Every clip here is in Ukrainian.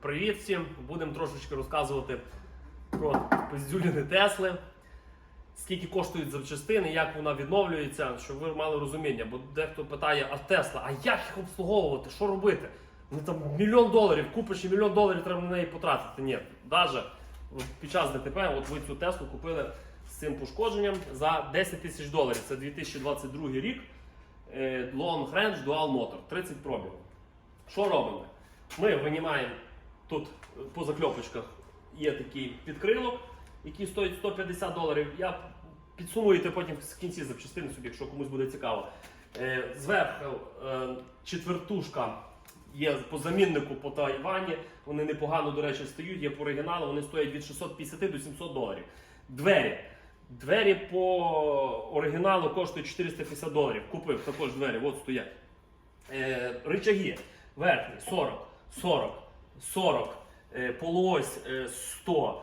Привіт всім! Будемо трошечки розказувати про пиздюліни Тесли, скільки коштують запчастини, як вона відновлюється, щоб ви мали розуміння. Бо дехто питає, а Тесла, а як їх обслуговувати, що робити? Ну там мільйон доларів, купиш і мільйон доларів треба на неї потратити. Ні, навіть під час ДТП, от ви цю Теслу купили з цим пошкодженням за 10 тисяч доларів. Це 2022 рік. Е, Long Range Dual Motor, 30 пробігів. Що робимо? Ми винімаємо тут е, по закльопочках є такий підкрилок, який стоїть 150 доларів. Я підсумуєте потім в кінці запчастини собі, якщо комусь буде цікаво. Е, Зверху е, четвертушка є по заміннику по Тайвані. Вони непогано, до речі, стають, є по оригіналу, вони стоять від 650 до 700 доларів. Двері. Двері по оригіналу коштують 450 доларів. Купив також двері, от стоять. Рычаги верхні 40, 40, 40, е, полуось е, 100,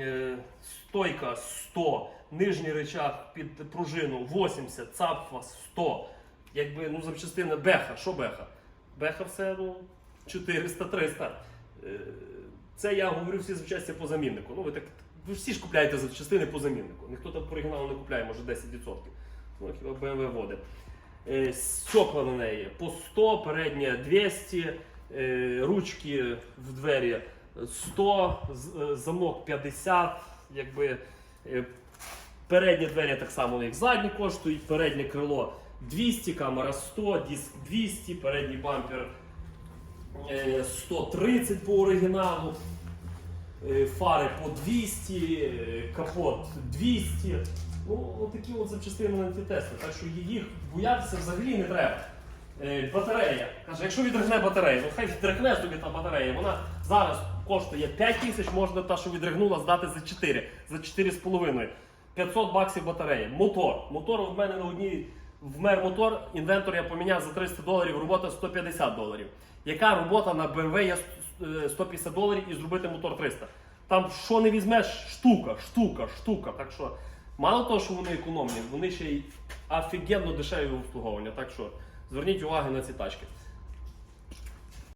е, стойка 100, нижній рычаг під пружину 80, цапфа 100. Якби ну запчастина беха. Що беха? Беха все ну 400-300. Е, Це я говорю всі запчасті по заміннику. Ну ви так ви всі ж купляєте запчастини по заміннику. Ніхто там по оригіналу не купляє, може 10%. Ну, хіба BMW води. Е, Стекла на неї по 100, переднє 200, е, ручки в двері 100, е, замок 50, якби е, передні двері так само, як задні коштують, переднє крило 200, камера 100, диск 200, передній бампер е, 130 по оригіналу. Е, фари по 200, е, капот 200. Ну, такі от запчастини на антитести. Так що їх боятися взагалі не треба. Е, Батарея. Каже, якщо відригне батарея, ну хай відригне собі та батарея. Вона зараз коштує 5 тисяч, можна та, що відригнула, здати за 4, за 4,5. 500 баксів батареї. Мотор. Мотор в мене на одній вмер мотор, інвентор я поміняв за 300 доларів, робота 150 доларів. Яка робота на BMW є е, 150 доларів і зробити мотор 300? Там що не візьмеш, штука, штука, штука. Так що мало того, що вони економні, вони ще й офігенно дешеві в обслуговування. Так що зверніть увагу на ці тачки.